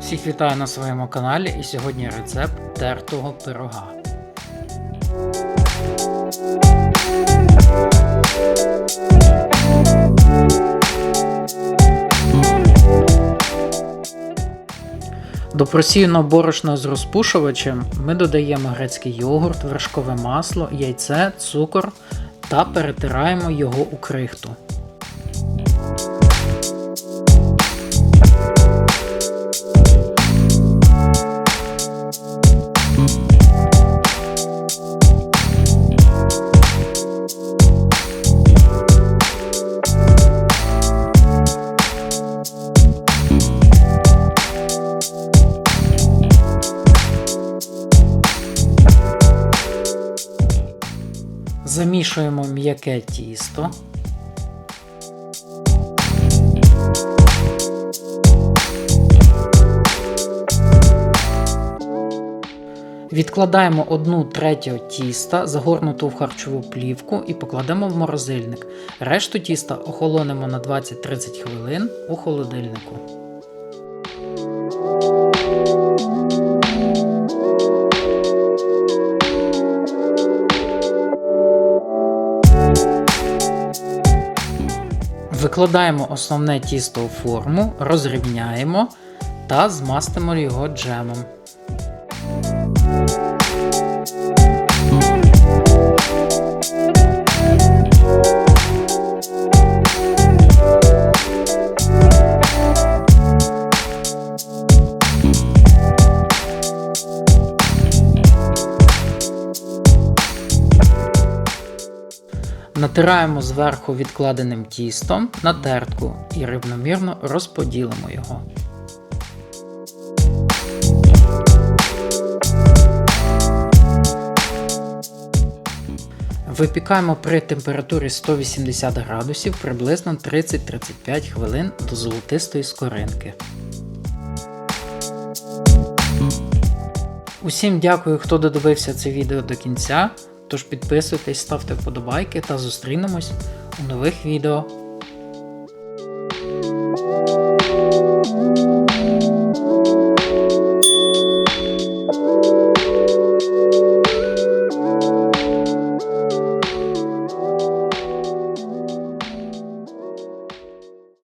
Всіх вітаю на своєму каналі і сьогодні рецепт тертого пирога. До просіяного борошна з розпушувачем ми додаємо грецький йогурт, вершкове масло, яйце, цукор та перетираємо його у крихту. Замішуємо м'яке тісто. Відкладаємо одну третю тіста, загорнуту в харчову плівку, і покладемо в морозильник. Решту тіста охолонемо на 20-30 хвилин у холодильнику. Викладаємо основне тісто у форму, розрівняємо та змастимо його джемом. Натираємо зверху відкладеним тістом на тертку і рівномірно розподілимо його. Випікаємо при температурі 180 градусів приблизно 30-35 хвилин до золотистої скоринки. Усім дякую, хто додивився це відео до кінця. Тож підписуйтесь, ставте вподобайки та зустрінемось у нових відео.